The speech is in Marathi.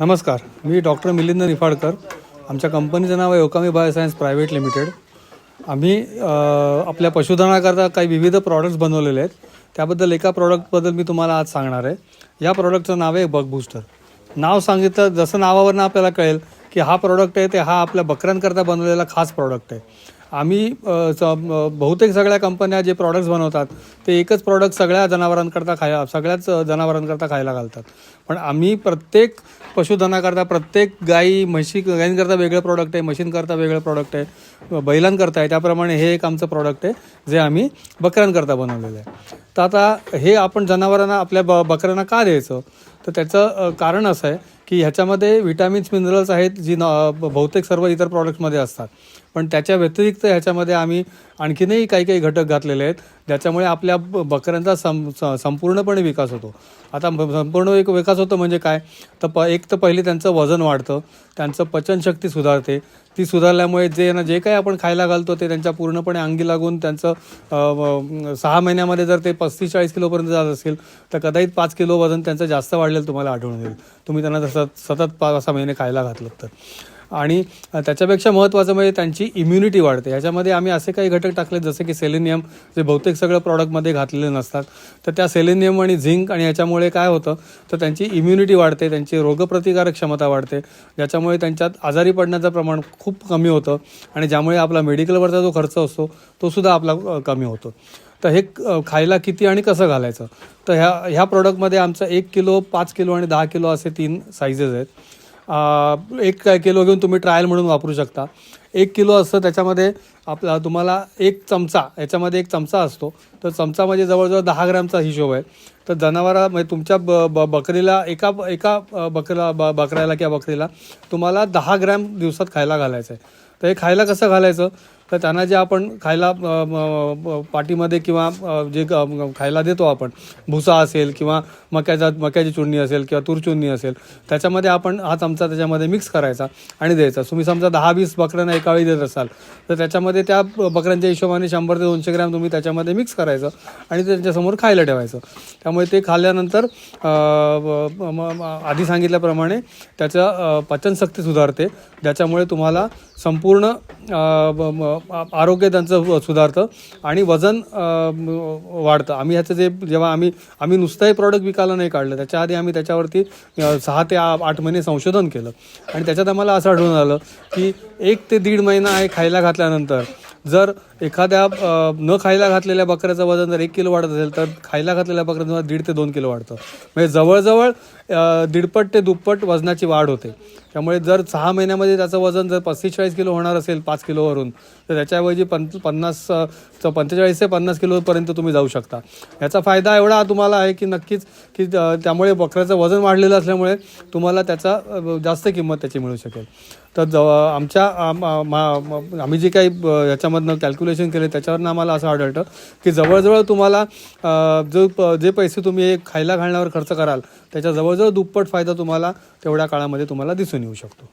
नमस्कार मी डॉक्टर मिलिंद निफाडकर. आमच्या कंपनीचं नाव आहे ओकामी बायोसायन्स प्रायव्हेट लिमिटेड. आम्ही आपल्या पशुधनाकरता काही विविध प्रॉडक्ट्स बनवलेले आहेत. त्याबद्दल एका प्रॉडक्टबद्दल मी तुम्हाला आज सांगणार आहे. या प्रॉडक्टचं नाव आहे बग बूस्टर नाव सांगितलं जसं नावावरनं आपल्याला कळेल की हा प्रॉडक्ट आहे ते हा आपल्या बकऱ्यांकरता बनवलेला खास प्रॉडक्ट आहे. आम्ही स- बहुतेक सगळ्या कंपन्या जे प्रॉडक्ट्स बनवतात ते एकच प्रॉडक्ट सगळ्या जनावरांकरता खाया सगळ्याच जनावरांकरता खायला घालतात. पण आम्ही प्रत्येक पशुधनाकरता प्रत्येक गाई म्हशी गाईंकरता वेगळं प्रॉडक्ट आहे म्हशींकरता वेगळं प्रॉडक्ट आहे बैलांकरता आहे. त्याप्रमाणे हे एक आमचं प्रॉडक्ट आहे जे आम्ही बकऱ्यांकरता बनवलेलं आहे. तर आता हे आपण जनावरांना आपल्या ब बकऱ्यांना का द्यायचं? तर त्याचं कारण असं आहे की ह्याच्यामध्ये विटॅमिन्स मिनरल्स आहेत जी न बहुतेक सर्व इतर प्रॉडक्ट्समध्ये असतात. पण त्याच्या व्यतिरिक्त ह्याच्यामध्ये आम्ही आणखीनही काही काही घटक घातलेले आहेत ज्याच्यामुळे आपल्या ब- बकऱ्यांचा सं स- संपूर्णपणे विकास होतो. आता संपूर्ण एक विकास होतो म्हणजे काय? तर प एक तर पहिले त्यांचं वजन वाढतं त्यांचं पचनशक्ती सुधारते. ती सुधारल्यामुळे जे ना जे काही आपण खायला घालतो ते त्यांच्या पूर्णपणे अंगी लागून त्यांचं सहा महिन्यामध्ये जर ते प पस्तीस चाळीस किलोपर्यंत जात असेल तर कदाचित पाच किलो वजन त्यांचं जास्त वाढलेलं तुम्हाला आढळून येईल. तुम्ही त्यांना जसं सतत पाच सहा महिने खायला घातलं तर. आणि त्याच्यापेक्षा महत्त्वाचं म्हणजे त्यांची इम्युनिटी वाढते. ह्याच्यामध्ये आम्ही असे काही घटक टाकले जसे की सेलेनियम जे बहुतेक सगळं प्रॉडक्टमध्ये घातलेले नसतात. तर त्या सेलेनियम आणि झिंक आणि याच्यामुळे काय होतं तर त्यांची इम्युनिटी वाढते त्यांची रोगप्रतिकारक क्षमता वाढते. ज्याच्यामुळे त्यांच्यात आजारी पडण्याचं प्रमाण खूप कमी होतं. आणि ज्यामुळे आपला मेडिकलवरचा जो खर्च असतो तो सुद्धा आपला कमी होतो. तर हे खायला किती आणि कसं घालायचं? तर ह्या ह्या प्रॉडक्टमध्ये आमचं एक किलो पाच किलो आणि दहा किलो असे तीन साईजेस आहेत. एक किलो घेऊन तुम्ही ट्रायल म्हणून वापरू शकता. एक किलो असतं त्याच्यामध्ये आपला तुम्हाला एक चमचा याच्यामध्ये एक चमचा असतो. तर चमचा म्हणजे जवळजवळ दहा ग्रॅमचा हिशोब आहे. तर जनावरा म्हणजे तुमच्या ब ब बकरीला एका एका अ, बकरीला ब बकऱ्याला किंवा बकरीला तुम्हाला दहा ग्रॅम दिवसात खायला घालायचं आहे. तर हे खायला कसं घालायचं? तर त्यांना जे आपण खायला पाठीमध्ये किंवा जे ग- खायला देतो आपण भुसा असेल किंवा मक्याचा मक्याची चुडणी असेल किंवा तूर चुडणी असेल त्याच्यामध्ये आपण हा चमचा त्याच्यामध्ये मिक्स करायचा आणि द्यायचा. तुम्ही समजा दहा वीस बकऱ्यांना एका काळी देत असाल तर त्याच्यामध्ये त्या बकऱ्यांच्या हिशोबाने शंभर ते दोनशे ग्रॅम तुम्ही त्याच्यामध्ये मिक्स करायचं आणि त्यांच्यासमोर खायला ठेवायचं. त्यामुळे ते खाल्ल्यानंतर आधी सांगितल्याप्रमाणे त्याचं पचनशक्ती सुधारते. ज्याच्यामुळे तुम्हाला संपूर्ण आरोग्य त्यांचं सुधारतं आणि वजन वाढतं. आम्ही ह्याचं जे जेव्हा आम्ही आम्ही नुसतंही प्रॉडक्ट विकायला नाही काढलं त्याच्या आधी आम्ही त्याच्यावरती सहा ते आठ महिने संशोधन केलं. आणि त्याच्यात आम्हाला असं आढळून आलं की एक ते दीड महिना आहे खायला घातल्यानंतर. जर एखाद्या न खायला घातलेल्या बकऱ्याचं वजन जर एक किलो वाढत असेल तर खायला घातलेल्या बकऱ्याचं दीड ते दोन किलो वाढतं. म्हणजे जवळजवळ दीडपट ते दुप्पट वजनाची वाढ होते. त्यामुळे जर सहा महिन्यामध्ये त्याचं वजन जर पस्तीस चाळीस किलो होणार असेल पाच किलोवरून तर त्याच्याऐवजी पं पन्नास पंचेचाळीस ते पन्नास किलोपर्यंत तुम्ही जाऊ शकता. याचा फायदा एवढा तुम्हाला आहे की नक्कीच की त्यामुळे बकऱ्याचं वजन वाढलेलं असल्यामुळे तुम्हाला त्याचा जास्त किंमत त्याची मिळू शकेल. तर जव आमच्या मा- आम्ही जे काही याच्यामधनं कॅल्क्युलेशन केले त्याच्यावरनं आम्हाला असं आढळतं की जवळजवळ तुम्हाला जो प- जे पैसे तुम्ही खायला घालण्यावर खर्च कराल त्याच्या जवळजवळ दुप्पट फायदा तुम्हाला तेवढ्या काळामध्ये तुम्हाला दिसून येईल. मिळू शकतो.